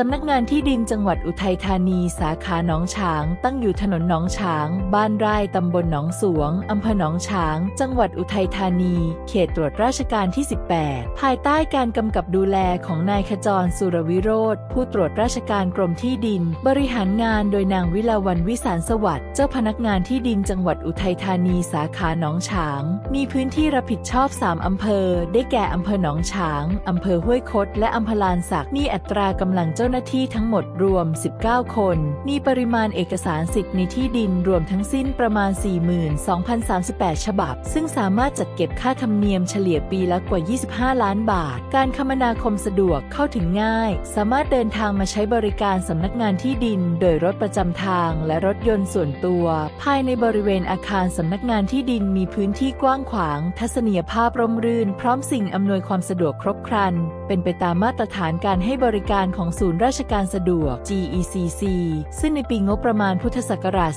สำนักงานที่ดินจังหวัดอุทัยธานี สาขาหนองฉาง ตั้งอยู่ถนนหนองฉาง บ้านไร่ตำบลหนองสวงอำเภอหนองฉาง จังหวัดอุทัยธานี เขตตรวจราชการที่ 18 ภายใต้การกำกับดูแลของนายขจรสุรวิโรธผู้ตรวจราชการกรมที่ดิน บริหารงานโดยนางวิลาวันวิสารสวัสดิ์เจ้าพนักงานที่ดินจังหวัดอุทัยธานี สาขาหนองฉาง มีพื้นที่รับผิดชอบ 3 อำเภอ ได้แก่อำเภอหนองฉางอำเภอห้วยคดและอำเภอลานสักมีอัตรากำลังเจ้าาหน้าที่ทั้งหมดรวม 19 คน มีปริมาณเอกสารสิทธิ์ในที่ดินรวมทั้งสิ้นประมาณ 42,038 ฉบับ ซึ่งสามารถจัดเก็บค่าธรรมเนียมเฉลี่ยปีละกว่า 25 ล้านบาท การคมนาคมสะดวกเข้าถึงง่าย สามารถเดินทางมาใช้บริการสำนักงานที่ดิน โดยรถประจำทางและรถยนต์ส่วนตัว ภายในบริเวณอาคารสำนักงานที่ดินมีพื้นที่กว้างขวาง ทัศนียภาพร่มรื่น พร้อมสิ่งอำนวยความสะดวกครบครัน เป็นไปตามมาตรฐานการให้บริการของศูนย์ราชการสะดวก GECC ซึ่งในปีงบประมาณพุทธศักราช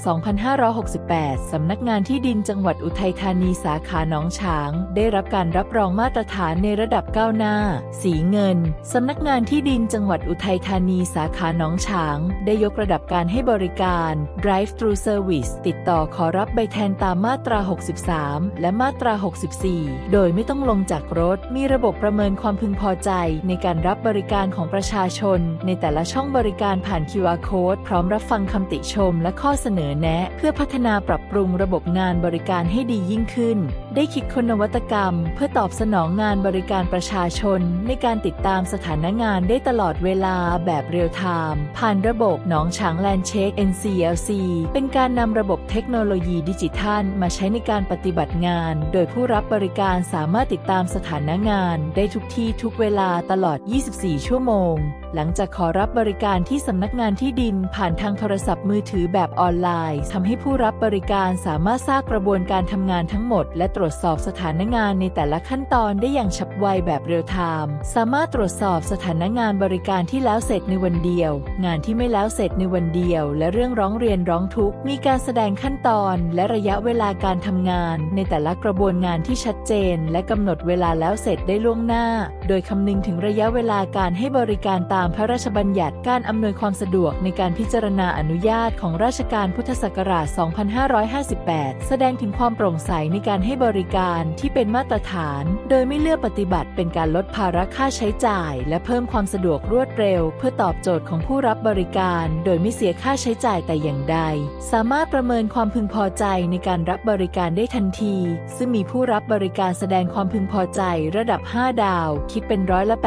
2568 สำนักงานที่ดินจังหวัดอุทัยธานีสาขาหนองฉาง ได้รับการรับรองมาตรฐานในระดับก้าวหน้า สีเงิน สำนักงานที่ดินจังหวัดอุทัยธานีสาขาหนองฉาง ได้ยกระดับการให้บริการ Drive Thru Service ติดต่อขอรับใบแทนตามมาตรา 63 และมาตรา 64 โดยไม่ต้องลงจากรถ มีระบบประเมินความพึงพอใจในการรับบริการของประชาชนในแต่ละช่องบริการผ่าน QR Code พร้อมรับฟังคำติชมและข้อเสนอแนะ เพื่อพัฒนาปรับปรุงระบบงานบริการให้ดียิ่งขึ้นได้คิดค้นนวัตกรรม เพื่อตอบสนองงานบริการประชาชน ในการติดตามสถานงานได้ตลอดเวลาแบบเรียลไทม์ผ่านระบบหนองฉางแลนเช็ค NCLC เป็นการนำระบบเทคโนโลยีดิจิทัล มาใช้ในการปฏิบัติงาน โดยผู้รับบริการสามารถติดตามสถานงาน ได้ทุกที่ทุกเวลาตลอด 24 ชั่วโมง หลังจากขอรับบริการที่สำนักงานที่ดิน ผ่านทางโทรศัพท์มือถือแบบออนไลน์ทำให้ผู้รับบริการสามารถทราบกระบวนการทำงานทั้งหมด และตรวจสอบสถานงานในแต่ละขั้นตอนได้อย่างฉับไวแบบเรียลไทม์สามารถตรวจสอบสถานงานบริการที่แล้วเสร็จในวันเดียว งานที่ไม่แล้วเสร็จในวันเดียว และเรื่องร้องเรียนร้องทุกข์มีการแสดงขั้นตอนและระยะเวลาการทำงาน ในแต่ละกระบวนงานที่ชัดเจน และกำหนดเวลาแล้วเสร็จได้ล่วงหน้า โดยคำนึงถึงระยะเวลาการให้บริการตามพระราชบัญญัติการอำนวยความสะดวกในการพิจารณาอนุญาตของราชการพุทธศักราช 2558 แสดงถึงความโปร่งใสในการให้บริริการที่เป็นมาตรฐาน โดยไม่เลือกปฏิบัติเป็นการลดภาระค่าใช้จ่าย และเพิ่มความสะดวกรวดเร็ว เพื่อตอบโจทย์ของผู้รับบริการ โดยไม่เสียค่าใช้จ่ายแต่อย่างใด สามารถประเมินความพึงพอใจในการรับบริการได้ทันที ซึ่งมีผู้รับบริการแสดงความพึงพอใจระดับ 5 ดาว คิดเป็นร้อยละ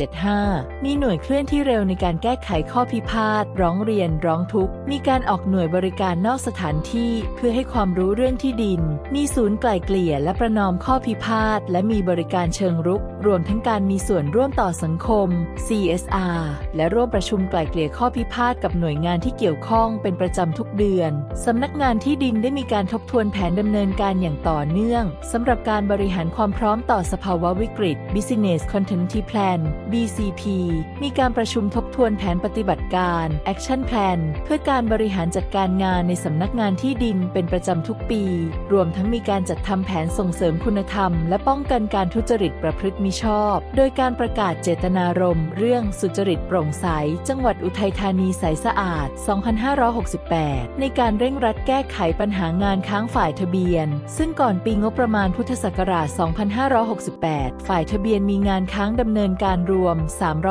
86.75 มีหน่วยเคลื่อนที่เร็วในการแก้ไขข้อพิพาท ร้องเรียน ร้องทุกข์ มีการออกหน่วยบริการนอกสถานที่ เพื่อให้ความรู้เรื่องที่ดิน มีศูนย์ไกล่เกลี่ยและประนอมข้อพิพาทและมีบริการเชิงรุก รวมทั้งการมีส่วนร่วมต่อสังคม CSR และร่วมประชุมไกล่เกลี่ยข้อพิพาทกับหน่วยงานที่เกี่ยวข้องเป็นประจำทุกเดือน สำนักงานที่ดินได้มีการทบทวนแผนดำเนินการอย่างต่อเนื่องสำหรับการบริหารความพร้อมต่อสภาวะวิกฤต Business Continuity Plan BCP มีการประชุมทบทวนแผนปฏิบัติการ Action Plan เพื่อการบริหารจัดการงานในสำนักงานที่ดินเป็นประจำทุกปี รวมทั้งมีการจัดททำแผนส่งเสริมคุณธรรม และป้องกันการทุจริตประพฤติมิชอบ โดยการประกาศเจตนารมณ์ เรื่องสุจริตโปร่งใส จังหวัดอุทัยธานีใสสะอาด 2568 ในการเร่งรัดแก้ไขปัญหางานค้างฝ่ายทะเบียน ซึ่งก่อนปีงบประมาณพุทธศักราช 2568 ฝ่ายทะเบียนมีงานค้างดำเนินการรวม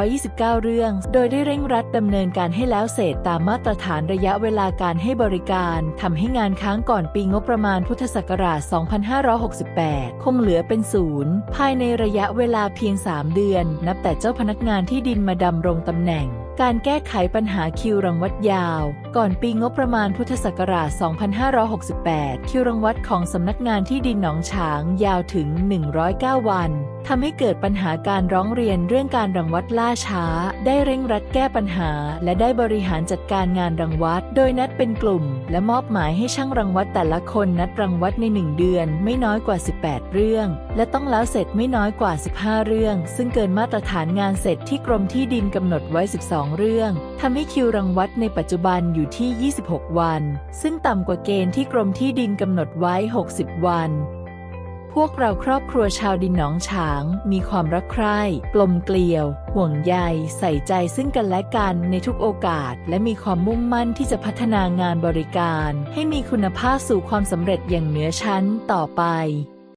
329 เรื่อง โดยได้เร่งรัดดำเนินการให้แล้วเสร็จตามมาตรฐานระยะเวลาการให้บริการทำให้งานค้างก่อนปีงบประมาณพุทธศักราช2568 คงเหลือเป็นศูนย์ภายในระยะเวลาเพียง 3 เดือน นับแต่เจ้าพนักงานที่ดินมาดำรงตำแหน่ง การแก้ไขปัญหาคิวรังวัดยาว ก่อนปีงบประมาณพุทธศักราช 2568 คิวรังวัดของสำนักงานที่ดินหนองฉางยาวถึง 109 วันทำให้เกิดปัญหาการร้องเรียนเรื่องการรังวัดล่าช้า ได้เร่งรัดแก้ปัญหา และได้บริหารจัดการงานรังวัด โดยนัดเป็นกลุ่ม และมอบหมายให้ช่างรังวัดแต่ละคนนัดรังวัดใน 1 เดือน ไม่น้อยกว่า 18 เรื่อง และต้องแล้วเสร็จไม่น้อยกว่า 15 เรื่อง ซึ่งเกินมาตรฐานงานเสร็จที่กรมที่ดินกำหนดไว้ 12เรื่องทำให้คิวรังวัดในปัจจุบันอยู่ที่ 26 วัน ซึ่งต่ำกว่าเกณฑ์ที่กรมที่ดินกำหนดไว้ 60 วัน พวกเราครอบครัวชาวดินหนองฉาง มีความรักใคร่กลมเกลียว ห่วงใย ใส่ใจซึ่งกันและกันในทุกโอกาส และมีความมุ่งมั่นที่จะพัฒนางานบริการ ให้มีคุณภาพสู่ความสำเร็จอย่างเหนือชั้นต่อไป